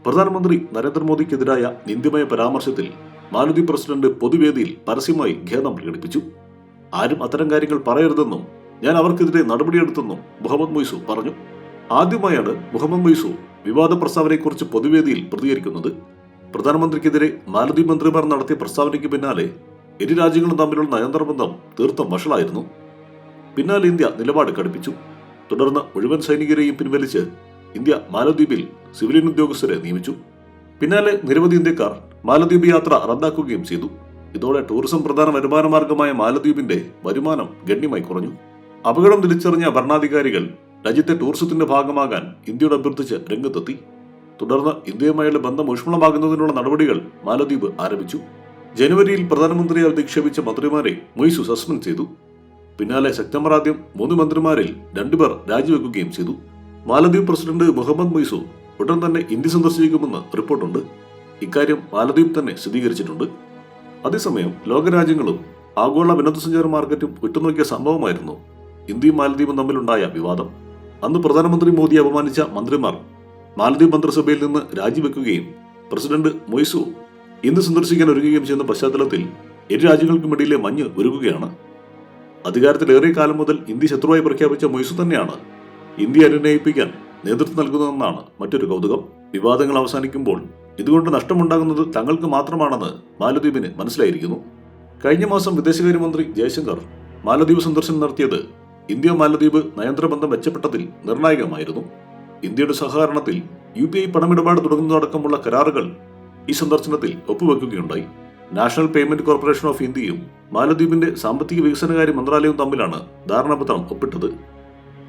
പ്രധാനമന്ത്രി നരേന്ദ്രമോദിക്കെതിരായ നിന്ദ്യമായ പരാമർശത്തിൽ മാലദ്വീപ് പ്രസിഡന്റ് പൊതുവേദിയിൽ പരസ്യമായി ഖേദം പ്രകടിപ്പിച്ചു. ആരും അത്തരം കാര്യങ്ങൾ പറയരുതെന്നും ഞാൻ അവർക്കെതിരെ നടപടിയെടുത്തെന്നും മുഹമ്മദ് മൊയ്സു പറഞ്ഞു. ആദ്യമായാണ് മുഹമ്മദ് മൊയ്സു വിവാദ പ്രസ്താവനയെക്കുറിച്ച് പൊതുവേദിയിൽ പ്രതികരിക്കുന്നത്. പ്രധാനമന്ത്രിക്കെതിരെ മാലദ്വീപ് മന്ത്രിമാർ നടത്തിയ പ്രസ്താവനയ്ക്ക് പിന്നാലെ ഇരു രാജ്യങ്ങളും തമ്മിലുള്ള നയന്ത്ര ബന്ധം തീർത്തും വഷളായിരുന്നു. പിന്നാലെ ഇന്ത്യ നിലപാട് കടുപ്പിച്ചു. തുടർന്ന് മുഴുവൻ സൈനികരെയും പിൻവലിച്ച് ഇന്ത്യ മാലദ്വീപിൽ സിവിലിയൻ ഉദ്യോഗസ്ഥരെ നിയമിച്ചു. പിന്നാലെ നിരവധി ഇന്ത്യക്കാർ മാലദ്വീപ് യാത്ര റദ്ദാക്കുകയും ചെയ്തു. ഇതോടെ ടൂറിസം പ്രധാന വരുമാന മാർഗമായ മാലദ്വീപിന്റെ വരുമാനം ഗണ്യമായി കുറഞ്ഞു. അപകടം തിരിച്ചറിഞ്ഞ ഭരണാധികാരികൾ രാജ്യത്തെ ടൂറിസത്തിന്റെ ഭാഗമാകാൻ ഇന്ത്യയോട് അഭ്യർത്ഥിച്ച് രംഗത്തെത്തി. തുടർന്ന് ഇന്ത്യയുമായുള്ള ബന്ധം ഊഷ്മളമാകുന്നതിനുള്ള നടപടികൾ മാലദ്വീപ് ആരംഭിച്ചു. ജനുവരിയിൽ പ്രധാനമന്ത്രിയെ അധിക്ഷേപിച്ച മന്ത്രിമാരെ മൊയ്സു സസ്പെൻഡ് ചെയ്തു. പിന്നാലെ സെപ്റ്റംബർ ആദ്യം മൂന്ന് മന്ത്രിമാരിൽ രണ്ടുപേർ രാജിവെക്കുകയും ചെയ്തു. മാലദ്വീപ് പ്രസിഡന്റ് മുഹമ്മദ് മൊയ്സു ഉടൻ തന്നെ ഇന്ത്യ സന്ദർശിക്കുമെന്ന് റിപ്പോർട്ടുണ്ട്. ഇക്കാര്യം മാലദ്വീപ് തന്നെ സ്ഥിരീകരിച്ചിട്ടുണ്ട്. അതേസമയം ലോകരാജ്യങ്ങളും ആഗോള വിനോദസഞ്ചാര മാർക്കറ്റും ഉറ്റുനോക്കിയ സംഭവമായിരുന്നു ഇന്ത്യയും മാലദ്വീപും തമ്മിലുണ്ടായ വിവാദം. അന്ന് പ്രധാനമന്ത്രി മോദി അപമാനിച്ച മന്ത്രിമാർ മാലദ്വീപ് മന്ത്രിസഭയിൽ നിന്ന് രാജിവെക്കുകയും പ്രസിഡന്റ് മൊയ്സു ഇന്ന് സന്ദർശിക്കാൻ ഒരുങ്ങുകയും ചെയ്യുന്ന പശ്ചാത്തലത്തിൽ ഇരു രാജ്യങ്ങൾക്കുമിടയിലെ മഞ്ഞ് ഒരുങ്ങുകയാണ് അധികാരത്തിലേറെ കാലം മുതൽ ഇന്ത്യ ശത്രുവായി പ്രഖ്യാപിച്ച മൊയ്സു തന്നെയാണ് ഇന്ത്യ അനുനയിപ്പിക്കാൻ നേതൃത്വം നൽകുന്നതെന്നാണ് മറ്റൊരു കൗതുകം. വിവാദങ്ങൾ അവസാനിക്കുമ്പോൾ ഇതുകൊണ്ട് നഷ്ടമുണ്ടാകുന്നത് തങ്ങൾക്ക് മാത്രമാണെന്ന് മാലദ്വീപിന് മനസ്സിലായിരിക്കുന്നു. കഴിഞ്ഞ മാസം വിദേശകാര്യമന്ത്രി ജയശങ്കർ മാലദ്വീപ് സന്ദർശനം നടത്തിയത് ഇന്ത്യ മാലദ്വീപ് നയന്ത്ര ബന്ധം മെച്ചപ്പെട്ടതിൽ നിർണായകമായിരുന്നു. ഇന്ത്യയുടെ സഹകരണത്തിൽ യു പി ഐ പണമിടപാട് തുടങ്ങുന്നതടക്കമുള്ള കരാറുകൾ ഈ സന്ദർശനത്തിൽ ഒപ്പുവെക്കുകയുണ്ടായി. നാഷണൽ പേയ്മെന്റ് കോർപ്പറേഷൻ ഓഫ് ഇന്ത്യയും മാലദ്വീപിന്റെ സാമ്പത്തിക വികസനകാര്യ മന്ത്രാലയവും തമ്മിലാണ് ധാരണാപത്രം ഒപ്പിട്ടത്.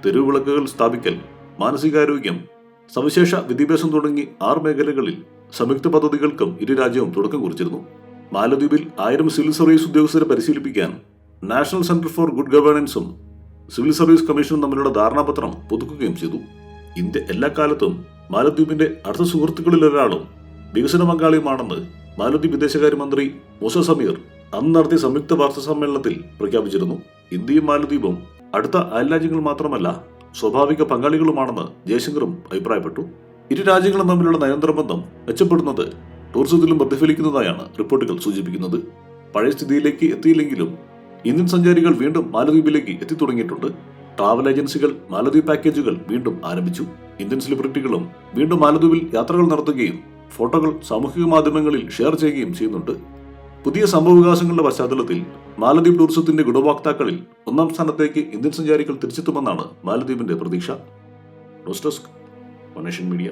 തെരുവുവിളക്കുകൾ സ്ഥാപിക്കൽ മാനസികാരോഗ്യം സവിശേഷ വിദ്യാഭ്യാസം തുടങ്ങി ആറ് മേഖലകളിൽ സംയുക്ത പദ്ധതികൾക്കും ഇരു രാജ്യവും തുടക്കം കുറിച്ചിരുന്നു. മാലദ്വീപിൽ ആയിരം സിവിൽ സർവീസ് ഉദ്യോഗസ്ഥരെ പരിശീലിപ്പിക്കാൻ നാഷണൽ സെന്റർ ഫോർ ഗുഡ് ഗവേണൻസും സിവിൽ സർവീസ് കമ്മീഷനും തമ്മിലുള്ള ധാരണാപത്രം പുതുക്കുകയും ചെയ്തു. ഇന്ത്യ എല്ലാ കാലത്തും മാലദ്വീപിന്റെ അടുത്ത സുഹൃത്തുക്കളിൽ ഒരാളും വികസന പങ്കാളിയുമാണെന്ന് മാലദ്വീപ് വിദേശകാര്യമന്ത്രി മുസ സമീർ അന്ന് നടത്തിയ സംയുക്ത വാർത്താ സമ്മേളനത്തിൽ പ്രഖ്യാപിച്ചിരുന്നു. ഇന്ത്യയും മാലദ്വീപും അടുത്ത അയൽരാജ്യങ്ങൾ മാത്രമല്ല സ്വാഭാവിക പങ്കാളികളുമാണെന്ന് ജയശങ്കറും അഭിപ്രായപ്പെട്ടു. ഇരു രാജ്യങ്ങളും തമ്മിലുള്ള നയതന്ത്ര ബന്ധം മെച്ചപ്പെടുന്നത് ടൂറിസത്തിലും പ്രതിഫലിക്കുന്നതായാണ് റിപ്പോർട്ടുകൾ സൂചിപ്പിക്കുന്നത്. പഴയ സ്ഥിതിയിലേക്ക് എത്തിയില്ലെങ്കിലും ഇന്ത്യൻ സഞ്ചാരികൾ വീണ്ടും മാലദ്വീപിലേക്ക് എത്തിത്തുടങ്ങിയിട്ടുണ്ട്. ട്രാവൽ ഏജൻസികൾ മാലദ്വീപ് പാക്കേജുകൾ വീണ്ടും ആരംഭിച്ചു. ഇന്ത്യൻ സെലിബ്രിറ്റികളും വീണ്ടും മാലദ്വീപിൽ യാത്രകൾ നടത്തുകയും ഫോട്ടോകൾ സാമൂഹിക മാധ്യമങ്ങളിൽ ഷെയർ ചെയ്യുകയും ചെയ്യുന്നുണ്ട്. പുതിയ സംഭവവികാസങ്ങളുടെ പശ്ചാത്തലത്തിൽ മാലദ്വീപ് ടൂറിസത്തിന്റെ ഗുണഭോക്താക്കളിൽ ഒന്നാം സ്ഥാനത്തേക്ക് ഇന്ത്യൻ സഞ്ചാരികൾ തിരിച്ചെത്തുമെന്നാണ് മാലദ്വീപിന്റെ പ്രതീക്ഷ. News desk media.